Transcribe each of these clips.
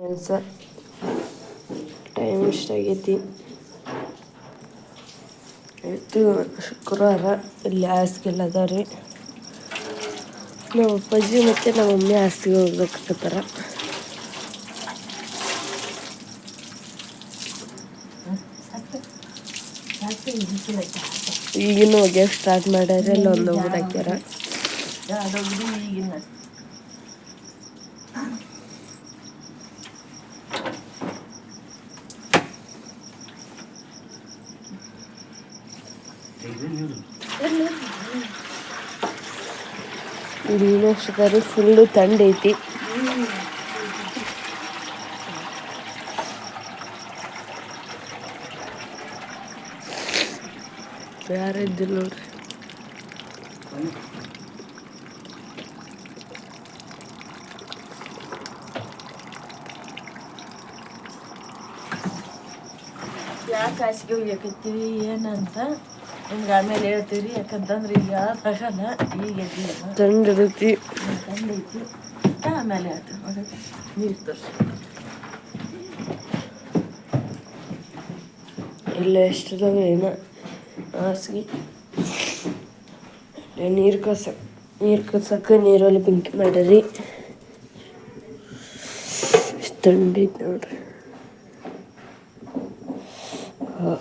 ಕೆಲಸ ಟೈಮ್ ಇಷ್ಟಾಗೈತಿ ಇವತ್ತು ಶುಕ್ರವಾರ ಇಲ್ಲಿ ಹಾಸಿಗೆಲ್ಲ ಅದಾವ ರೀ. ನಮ್ಮ ಅಪ್ಪಾಜಿ ಮತ್ತು ನಮ್ಮ ಮಮ್ಮಿ ಹಾಸಿಗೆ ಹೋಗ್ಬೇಕಾಗತ್ತಾರ. ಈಗಿನ ಹೋಗ್ಯಾಕ ಸ್ಟಾರ್ಟ್ ಮಾಡ್ಯಾರ ಇಲ್ಲ ಒಂದು ಹೋಗ್ಬಿಟ್ಟು ಹಾಕ್ಯಾರ ಇಲ್ಲಿ ಫುಲ್ಲು ತಂಡ ಐತಿ ಯಾರು ಇದ್ದಿಲ್ಲ ನೋಡ್ರಿ. ಯಾಕೆ ಹಾಸಿಗೆ ಹೋಗ್ಯಾಕತ್ತೀವಿ ಏನಂತ? ನಿಮ್ಗೆ ಆಮೇಲೆ ಹೇಳ್ತೀವಿ ಯಾಕಂತಂದ್ರೆ ಈಗ ತಗಲ್ಲ ಈಗ ತಂಡ ಐತಿ ಕಂಡೈತಿ ಆಮೇಲೆ ಹೇಳ್ತೀವಿ ನೀರು ತರಿಸಿ. ಇಲ್ಲ ಎಷ್ಟದಾಗ ಏನ ಹಾಸಿಗೆ. ನೀರು ಕಸ ನೀರು ಕಸಕ್ಕೆ ನೀರಲ್ಲಿ ಬೆಂಕಿ ಎಷ್ಟು ತಂಡ ಐತಿ ನೋಡ್ರಿ. ಹಾ.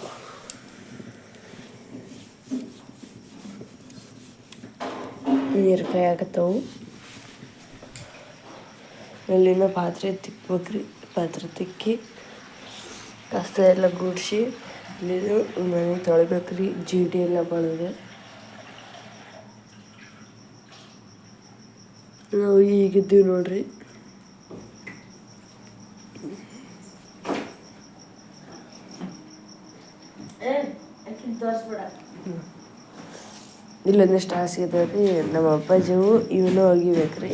ನೀರು ಕಾಯಾಕತ್ತವು ಇಲ್ಲಿನ ಪಾತ್ರೆ ತಿಕ್ಬೇಕ್ರಿ. ಪಾತ್ರೆ ತಿಕ್ಕಿ ಕಸ ಎಲ್ಲ ಗುಡಿಸಿ ಇಲ್ಲಿದು ಮನೆ ತೊಳಿಬೇಕ್ರಿ. ಜೀಡಿ ಎಲ್ಲ ಬಳದೆ. ನಾವು ಈಗಿದ್ದೀವಿ ನೋಡ್ರಿ. ತೋರಿಸ್ಬೇಡ. ಇಲ್ಲೊಂದಿಷ್ಟು ಹಾಸಿಗೆ ರೀ ನಮ್ಮ ಅಪ್ಪಾಜಿವು ಇವನು ಒಗಿಬೇಕ್ರಿ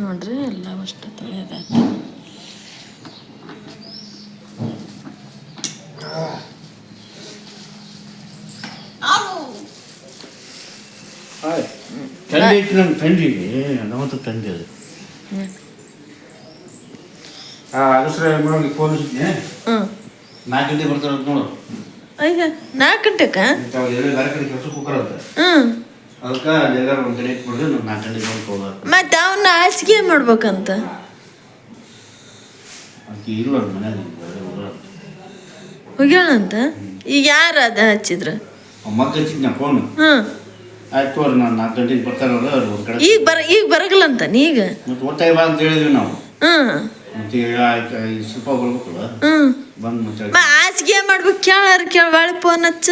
ನೋಡ್ರಿ ಎಲ್ಲ ಅಷ್ಟು ತೊಳೆಯೋದಾಯ್ತು ಥಂಡಿ ನಮ್ಮ ಥಂಡಿ ನಮ್ಮತ್ರ ಥಂಡಿ ಅದು. ಆ ಅಗಸ್ರ ಮಾಡೋಗಿ ಫೋನ್ ನಾಲ್ಕು ಗಂಟೆ ಬರ್ತಾರೆ ನೋಡು. ಈಗ ನಾಲ್ಕು ಬಂದು ಹೋದ ಮತ್ತೆ ಅವನ್ನ ಹಾಸಿಗೆ ಮಾಡ್ಬೇಕಂತ? ಹೋಗ್ಯಾಳಂತ? ಈಗ ಯಾರು ಅದ ಹಚ್ಚಿದ್ರ? ಈಗ ಬರ ಈಗ ಬರಗಲ್ಲಂತ ಮತ್ತೆ ಒತ್ತಾಯ ಹಾಸಿಗೆ ಮಾಡ್ಬೇಕು? ಕೇಳಾರ ಕೇಳ ಫೋನ್ ಹಚ್ಚ.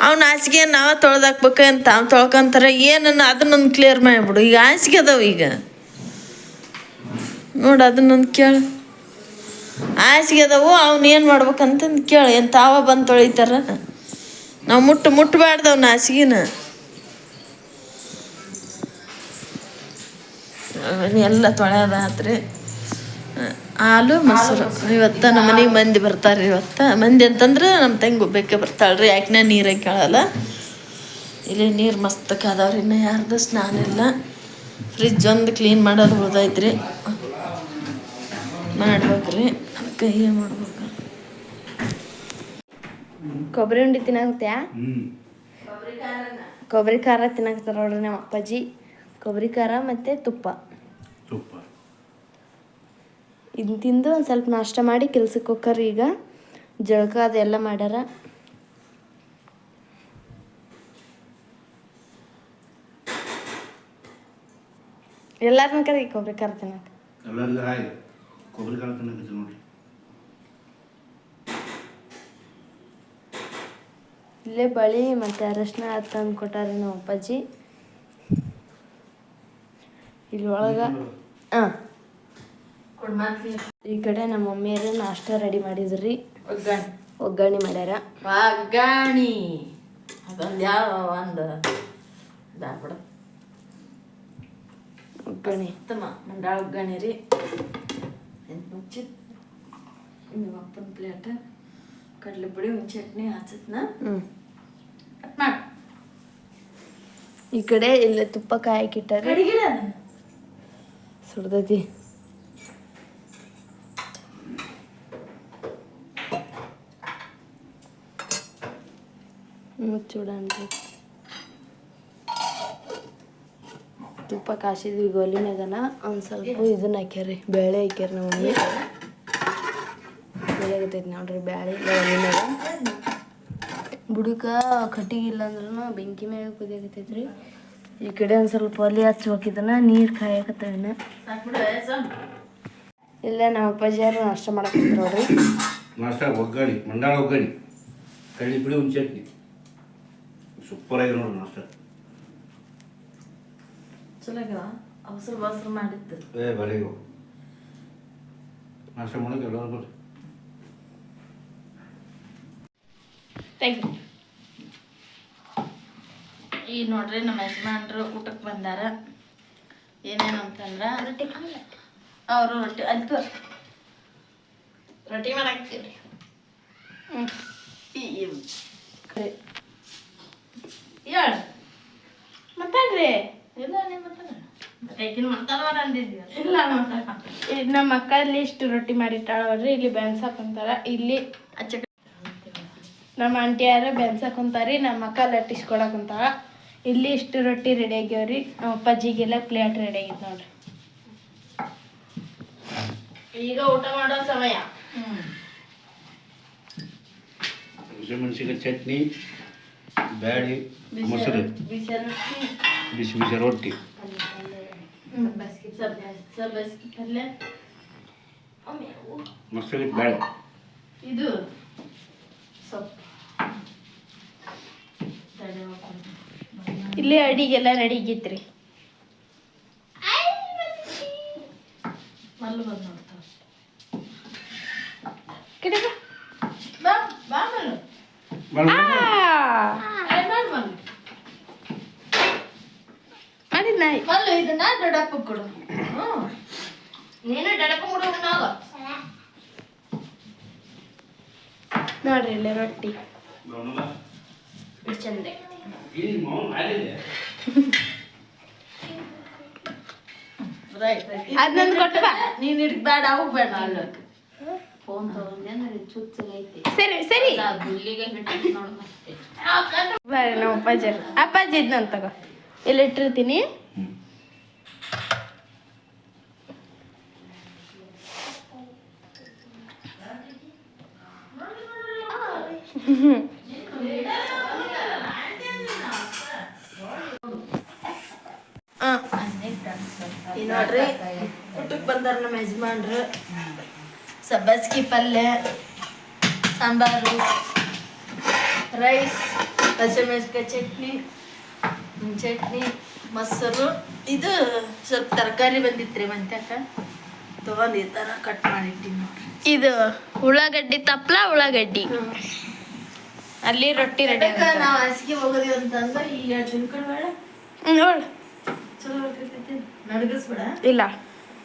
ಅವ್ನ ಹಾಸಿಗೆ ನಾವ ತೊಳ್ದಾಕ್ಬೇಕು ಅಂತ ಅವ್ನು ತೊಳ್ಕೊಂತಾರ? ಏನನ್ನ ಅದನ್ನೊಂದು ಕ್ಲಿಯರ್ ಮಾಡ್ಬಿಡು. ಈಗ ಹಾಸಿಗೆ ಅದಾವ ಈಗ. ನೋಡು ಅದನ್ನೊಂದು ಕೇಳು. ಹಾಸಿಗೆ ಅದಾವು, ಅವ್ನ ಏನು ಮಾಡ್ಬೇಕಂತಂದು ಕೇಳು. ಏನು ತಾವ ಬಂದು ತೊಳಿತಾರ? ನಾವು ಮುಟ್ಟು ಮುಟ್ಟಬಾರ್ದು ಅವ್ನ ಹಾಸಿಗೆನ. ಎಲ್ಲ ತೊಳೆಯೋದಾತ್ರಿ ಹಾಲು ಮೊಸರು. ಇವತ್ತ ನಮ್ಮ ಮನೆಗೆ ಮಂದಿ ಬರ್ತಾರೆ ಇವತ್ತ. ಮಂದಿ ಅಂತಂದ್ರೆ ನಮ್ಮ ತಂಗಿ ಒಬ್ಬಕ್ಕೆ ಬರ್ತಾಳ್ರಿ ಯಾಕೆ ನೀರೇ ಕೇಳಲ್ಲ. ಇಲ್ಲಿ ನೀರು ಮಸ್ತ್ ಕಾದವ್ರಿ ಇನ್ನು ಯಾರ್ದು ಸ್ನಾನ ಇಲ್ಲ. ಫ್ರಿಜ್ ಒಂದು ಕ್ಲೀನ್ ಮಾಡೋದು ಉಳ್ದೈತ್ರಿ. ಮಾಡ್ಬೇಕ್ರಿ. ಅದಕ್ಕೆ ಏನು ಮಾಡ್ಬೇಕು? ಕೊಬ್ಬರಿ ಉಂಡಿ ತಿನ್ನಾಗುತ್ತೆ ಕೊಬ್ಬರಿ ಖಾರ ತಿನ್ನಾಕತ್ತಾರ ನೋಡ್ರಿ ನಮ್ಮ ಅಪ್ಪಾಜಿ. ಕೊಬ್ಬರಿ ಖಾರ ಮತ್ತು ತುಪ್ಪ. ತುಪ್ಪ. ಇದನ್ನ ತಿಂದು ಒಂದು ಸ್ವಲ್ಪ ನಾಷ್ಟ ಮಾಡಿ ಕೆಲ್ಸಕ್ಕೆ ಹೋಗ್ರಿ ಈಗ. ಜಳಕ ಅದೆಲ್ಲ ಮಾಡ್ಯಾರ. ಎಲ್ಲಾರನ್ನ ಕರೆ ಕೊಬ್ಬರಿ ಖಾರ ತಿನ್ನಕ್ಕೆ ಎಲ್ಲೆಲ್ಲ ಹಾಯ್ ಕೊಬ್ಬರಿ ನೋಡ್ರಿ. ಇಲ್ಲೇ ಬಳಿ ಮತ್ತು ಅರಶಿನ ತಂದು ಕೊಟ್ಟಾರ ನಮ್ಮ ಅಪ್ಪಾಜಿ. ಇಲ್ಲಿ ಒಳಗೆ ಹಾಂ. ಈ ಕಡೆ ನಮ್ಮ ಮಮ್ಮಿಯರು ನಾಷ್ಟ ರೆಡಿ ಮಾಡಿದ್ರಿ. ಒಗ್ಗರಣೆ. ಒಗ್ಗರಣೆ ಮಾಡ್ಯಾರ. ಒಗ್ಗರಣೆ. ಅದೊಂದು ಯಾವ ಒಂದು ಇದಾಗ್ಬಿಡ. ಒಗ್ಗರಣೆ. ಉತ್ತಮ ಮಂಡಾಳ ಒಗ್ಗರಣೆ ರೀ. ಮುಚ್ಚಿ ನಿಮ್ಮ ಅಪ್ಪನ ಪ್ಲೇಟ್ ಕಡಲೆ ಪುಡಿ ಒಂದು ಚಟ್ನಿ ಹಚ್ಚತ್ನ ಹ್ಞೂ ಕಟ್ ಮಾಡಿ. ಈ ಕಡೆ ಇಲ್ಲ ತುಪ್ಪ ಅದನ್ನ. ಸುಡ್ದೈತಿ. ಮುಚ್ಚುಡನ್ರಿ ತುಪ್ಪ ಕಾಸಿದ್ವಿ ಗೋಲಿ ಮ್ಯಾಗನ ಒಂದು ಸ್ವಲ್ಪ ಇದನ್ನ ಹಾಕ್ಯಾರಿ, ಬೇಳೆ ಹಾಕ್ಯಾರ ನಮ್ಮ ಮಮ್ಮಿ ಬೆಳೆಗತೈತಿ ನೋಡ್ರಿ ಬೇಳೆ ಗೋಲಿ ಮ್ಯಾಗ ಬುಡಕ ಕಟ್ಟಿಗೆ ಇಲ್ಲ ಬೆಂಕಿ ಮ್ಯಾಗ ರೀ ಈ ಕಡೆ ಒಂದು ಸ್ವಲ್ಪ ಒಲೆ ಹೋಗಿದ್ದನ ನೀರು ಕಾಯಕತ್ತವಿನ. ಇಲ್ಲ, ನಮ್ಮ ಅಪ್ಪಾಜಿ ಯಾರು ನಾಷ್ಟ ಮಾಡಕ್ಕೆ ನೋಡ್ರಿ. ನಾಷ್ಟ ಒಗ್ಗರಣೆ, ಮಂಡಾಳ ಒಗ್ಗರಣೆ. ಕಳ್ಳಿ ಪುಡಿ ಚಟ್ನಿ. ಸೂಪರ್ ಆಗಿ ನೋಡಿ ಮಾಸ್ಟರ್ ಚಲೋ ಆಗ್ಯಾವ ಅವಸರ ಬಸರು ಮಾಡಿತ್ತು ಏ ಬರೀ ಇವು. ನಾಷ್ಟ ಮಾಡೋಕೆ ಎಲ್ಲರೂ ಬರ್ರಿ. ಈಗ ನೋಡ್ರಿ ನಮ್ಮ ಯಜಮಾನ್ರು ಊಟಕ್ಕೆ ಬಂದಾರ. ಏನೇನು ಅಂತಂದ್ರ ರೊಟ್ಟಿ ಅವರು ರೊಟ್ಟಿ ಅಂತ ರೊಟ್ಟಿ ರೊಟ್ಟಿ ಮಾಡಾಕ್ತೀವ್ರಿ ಹೇಳು ಮಾತಾಡ್ರಿ ಇಲ್ಲ ನೀವು ಮಾತಾಡ ನಮ್ಮ ಅಕ್ಕ ಇಲ್ಲಿ ಇಷ್ಟು ರೊಟ್ಟಿ ಮಾಡಿಟ್ಟಾಳವ್ರಿ ಇಲ್ಲಿ ಬೆನ್ಸಕ್ ಕುಂತಾರ ಇಲ್ಲಿ ನಮ್ಮ ಆಂಟಿಯಾರ ಬೆನ್ಸಕ್ ಕುಂತಾರಿ ನಮ್ಮ ಅಕ್ಕ ಲಟ್ಟಿಸ್ಕೊಡಕ್ ಕುಂತಾರ ಇಲ್ಲಿ ಇಷ್ಟು ರೊಟ್ಟಿ ರೆಡಿ ಆಗ್ಯಾವ್ರಿ. ನಮ್ಮ ಅಪ್ಪಾಜಿಗೆಲ್ಲ ಪ್ಲೇಟ್ ರೆಡಿ ಆಗಿತ್ತು ನೋಡ್ರಿ. ಈಗ ಊಟ ಮಾಡೋ ಸಮಯ. ಹ್ಮ್. ಚಟ್ನಿ. ಬ್ಯಾಳಿ ಮೊಸರು. ಬಿಸಿ ರೊಟ್ಟಿ. ಬಿಸಿ ಬಿಸಿ ರೊಟ್ಟಿ. ಮೊಸರು ಬ್ಯಾಳೆ. ಇದು. ಇಲ್ಲಿ ಅಡಿಗೆಲ್ಲ ರೆಡಿ ಆಗೈತ್ರಿ. ಮಲ್ಲು ಬಂದು ನೋಡ್ತಾವ ಕಡೆ ಬಾ. ಬಾ ಬಾ ಮಲ್ಲು ಮಲ್ಲು, ಏ, ಮಾಡು ಮಲ್ಲು ಮಾಡಿದ್ ನಾಯಿ ಮಲ್ಲು ಇದನ್ನ ದೊಡ್ಡಪ್ಪ ಕೊಡು. ಹ್ಞೂ ನೀನು ದೊಡ್ಡಪ್ಪ ಕೊಡು ಉಣ್ಣಾಗ. ನೋಡ್ರಿ ಇಲ್ಲಿ ರೊಟ್ಟಿ. ಚಂದ ಈ ಮೌನ ಮಾಡಿದೆ. ರೈಟ್ ರೈಟ್ ಅದನ್ನೊಂದು ಕೊಟ್ಟು ಬಾ. ನೀನು ಹಿಡ್ಕ್ ಬೇಡ ಅವು ಬೇಡ. ಫೋನ್ ತಗೊಂಡೆ ಚುಚ್ಚಗೈತಿ ಸರಿ ಸರಿ. ನೋಡು ಅಪ್ಪಾಜಿ ಅಪ್ಪಾಜಿ ಇದ್ನಂತ ತಗೋ. ಇಲ್ಲಿ ಇಟ್ಟಿರ್ತೀನಿ ಈ ನೋಡ್ರಿ ಊಟಕ್ಕೆ ಬಂದಾರ ನಮ್ಮ ಯಜಮಾನ್ರು ಸಬ್ಬಸ್ಗಿ ಪಲ್ಯ ಸಾಂಬಾರು ರೈಸ್ ಹಸಿಮೆಣಸಿನ್ಕಾಯಿ ಚಟ್ನಿ ಚಟ್ನಿ ಮೊಸರು ಇದು ಸ್ವಲ್ಪ ತರಕಾರಿ ಬಂದಿತ್ರಿ ಮಂತ್ಯಾಕ ತೊಗೊಂಡು ಈ ಥರ ಕಟ್ ಮಾಡಿಟ್ಟಿನಿ ನೋಡ್ರಿ ಇದು ಉಳ್ಳಾಗಡ್ಡಿ ತಪ್ಪಲ ಉಳ್ಳಾಗಡ್ಡಿ ಅಲ್ಲಿ ರೊಟ್ಟಿ ರೆಡಿ ನಾವು ಹಾಸಿಗೆ ಹೋಗೋದಿ ಅಂತಂದ್ರೆ ಈ ಎರಡು ದಿನ ಕಡೆ ಬೇಡ ನೋಡು. ಚಲೋ ನಡಗಿಸ್ಬೇಡ. ಇಲ್ಲ.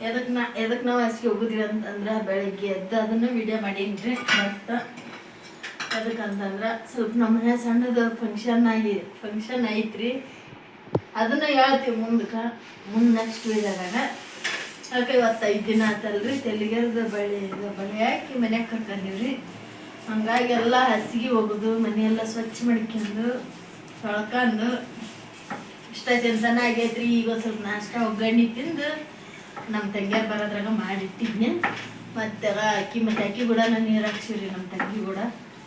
ಎದಕ್ಕೆ ನಾ ಎದಕ್ಕೆ ನಾವು ಹಾಸಿಗೆ ಅಂತ ಅಂತಂದ್ರೆ ಬೆಳಗ್ಗೆ ಎದ್ದು ಅದನ್ನ ವಿಡಿಯೋ ಮಾಡೀನ್ರಿ ಮತ್ತು ಅದಕ್ಕಂತಂದ್ರೆ ಸ್ವಲ್ಪ ನಮ್ಮ ಮನೆ ಸಣ್ಣದು ಫಂಕ್ಷನ್ ಆಗಿ ಫಂಕ್ಷನ್ ಐತ್ರಿ. ಅದನ್ನ ಹೇಳ್ತೀವಿ ಮುಂದಕ್ಕೆ. ಮುಂದೆ ನೆಕ್ಸ್ಟ್ ವೀಡಿಯೋದಾಗ ಅದಕ್ಕೆ ಇವತ್ತು ಐದು ದಿನ ಆತಲ್ರಿ? ತೆಲಿಗೆರ್ದು ಬಳೆ ಇದು ಬಳೆ ಹಾಕಿ ಮನೆಗೆ ಕರ್ಕೊಂಡಿವ್ರಿ ಹಂಗಾಗಿ ಎಲ್ಲ ಹಸಿಗೆ ಹೋಗುದು, ಮನೆಯೆಲ್ಲ ಸ್ವಚ್ಛ ಮಾಡ್ಕೊಂಡು ತೊಳ್ಕೊಂಡು ಇಷ್ಟ ಚಂದನ ಆಗೈತ್ರಿ. ಈಗ ಇವತ್ತು ಸ್ವಲ್ಪ ನಾಷ್ಟ ಒಗ್ಗರಣೆ ತಿಂದು ನಮ್ಮ ತಂಗಿಯರ್ ಬರೋದ್ರಾಗ ಮಾಡಿಟ್ಟಿದ್ನೆ. ಮತ್ತೆ ಅಕ್ಕಿ ಮತ್ತೆ ಅಕ್ಕಿ ಕೂಡ ನೀರು ಹಾಕ್ಸಿವ್ರಿ ನಮ್ಮ ತಂಗಿ ಕೂಡ.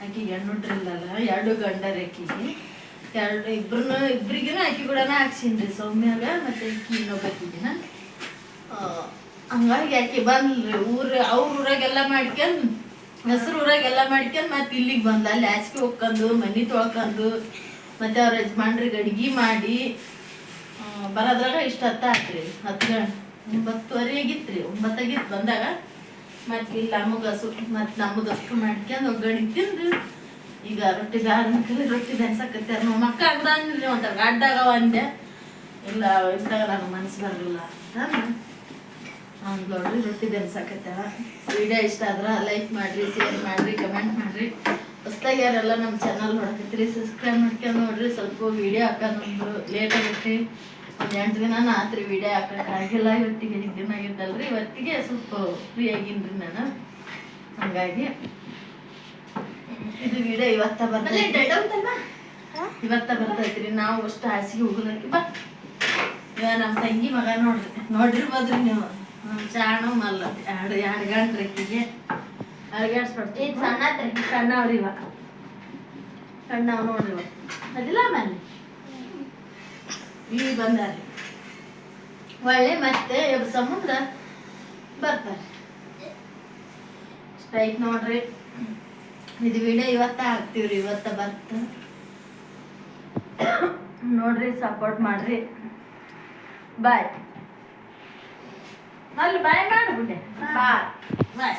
ಆಕಿಗೆ ಇಲ್ಲಲ್ಲ ಎರಡು ಗಂಡರ ಅಕ್ಕಿಗೆ ಎರಡು ಇಬ್ರು ಇಬ್ರಿಗೂ ಅಕ್ಕಿ ಕೂಡ ಹಾಕ್ಸಿನ್ರಿ. ಸೌಮ್ಯಾಗ ಮತ್ತೆ ಅಕ್ಕಿ ಇನ್ನೊಬ್ಬಕ್ಕಿಗಿನ ಹಂಗಾಗಿ ಅಕ್ಕಿ ಬಂದ್ರಿ ಊರ, ಅವ್ರ ಊರಾಗೆಲ್ಲ ಮಾಡ್ಕೊಂಡು ಹೆಸರು ಊರಾಗೆಲ್ಲ ಮಾಡ್ಕೊಂಡು ಮತ್ತೆ ಇಲ್ಲಿಗೆ ಬಂದ, ಅಲ್ಲಿ ಹಾಸಿಗೆ ಹೋಗ್ಕೊಂಡು ಮನೆ ತೊಳ್ಕೊಂಡು ಮತ್ತೆ ಅವ್ರ ಯಜಮಾನ್ರಿಗೆ ಅಡ್ಗೆ ಮಾಡಿ ಬರೋದ್ರಾಗ ಇಷ್ಟ ಹತ್ತ ಆತ್ರಿ, ಹತ್ತು ಗಂಟೆ, ಒಂಬತ್ತುವರೆ ಆಗಿತ್ರಿ ಒಂಬತ್ತಾಗಿತ್ತು ಬಂದಾಗ. ಮತ್ತೆ ಇಲ್ಲಿ ನಮಗೆ ಹಸು, ಮತ್ತೆ ನಮ್ಮದು ಅಷ್ಟು ಮಾಡ್ಕೊಂಡು ಒಗ್ಗರಣೆ ತಿಂದು, ಈಗ ರೊಟ್ಟಿ ಗಾರ್ಕಲ್ಲಿ ರೊಟ್ಟಿ ನೆನ್ಸಕತ್ಯಾರ ನಮ್ಮ ಮಕ್ಕ ಅಂದ್ರಿ ಒಂಥರ ಗಡ್ಡಾಗ ಒಂದೆ ಇಲ್ಲ ಇದ್ದಾಗ ನನಗೆ ಮನಸ್ಸು ಬರಲಿಲ್ಲ. ಅಂತ ನೋಡ್ರಿ ರೊಟ್ಟಿ ಬೆನ್ಸಾಕತ್ತಾಳ ವಿಡಿಯೋ ಇಷ್ಟ ಆದ್ರೆ ಲೈಕ್ ಮಾಡ್ರಿ ಶೇರ್ ಮಾಡ್ರಿ ಕಮೆಂಟ್ ಮಾಡ್ರಿ. ಹೊಸ್ದಾಗಿ ಯಾರೆಲ್ಲ ನಮ್ಮ ಚಾನಲ್ ನೋಡಕತ್ತೀರಿ ಸಬ್ಸ್ಕ್ರೈಬ್ ಮಾಡ್ಕೊಂಡು ನೋಡ್ರಿ. ಸ್ವಲ್ಪ ವಿಡಿಯೋ ಹಾಕೋದೊಂದು ಲೇಟ್ ಆಗೈತಿ ಒಂದು ಎಂಟು ದಿನ ಆತ್ರಿ ವಿಡಿಯೋ ಆಗಿಲ್ಲ ಇವತ್ತಿಗೆ ಐದು ದಿನ ಆಗಿದ್ದಲ್ರಿ ಇವತ್ತಿಗೆ ಸ್ವಲ್ಪ ಫ್ರೀ ಆಗಿನ್ರಿ ನಾನು. ಹಂಗಾಗಿ ಇದು ವಿಡಿಯೋ ಇವತ್ತ ಬರ್ತೈತಿ ಇವತ್ತ ಬರ್ತೈತ್ರಿ. ನಾವು ಅಷ್ಟು ಹಾಸಿಗೆ ಹೋಗೋದಕ್ಕೆ ಬಾ. ಇವ ನಮ್ಮ ತಂಗಿ ಮಗ ನೋಡ್ರಿ ನೋಡಿರ್ಬೋದ್ರಿ ನೀವು. ಚಾಣು ಮಲ್ಲ. ಎರಡು ಎರಡು ಗಂಟೆ ರೆಕ್ಕಿಗೆ ಅಡ್ಗಾಡ್ಸ್ಬಿಡ್ತೀವಿ ಇದು ಸಣ್ಣ ಸಣ್ಣವ್ರಿ ಸಣ್ಣ ಸಣ್ಣವ್ ನೋಡ್ರಿ ಅದಿಲ್ಲ ಮೇಲೆ ಈ ಬಂದಾರಿ. ಒಳ್ಳೆ ಮತ್ತೆ ಸಮುದ್ರ ಬರ್ತಾರೆ. ಸ್ಟ್ರೈಕ್ ನೋಡ್ರಿ. ಇದು ವಿಡಿಯೋ ಇವತ್ತ ಹಾಕ್ತೀವ್ರಿ ಇವತ್ತ ಬರ್ತ ನೋಡ್ರಿ ಸಪೋರ್ಟ್ ಮಾಡ್ರಿ. ಬಾಯ್ ಅಲ್ಲಿ ಬಾಯ್ ಮಾಡ್ಬಿಟ್ಟೆ ಬಾಯ್ ಬಾಯ್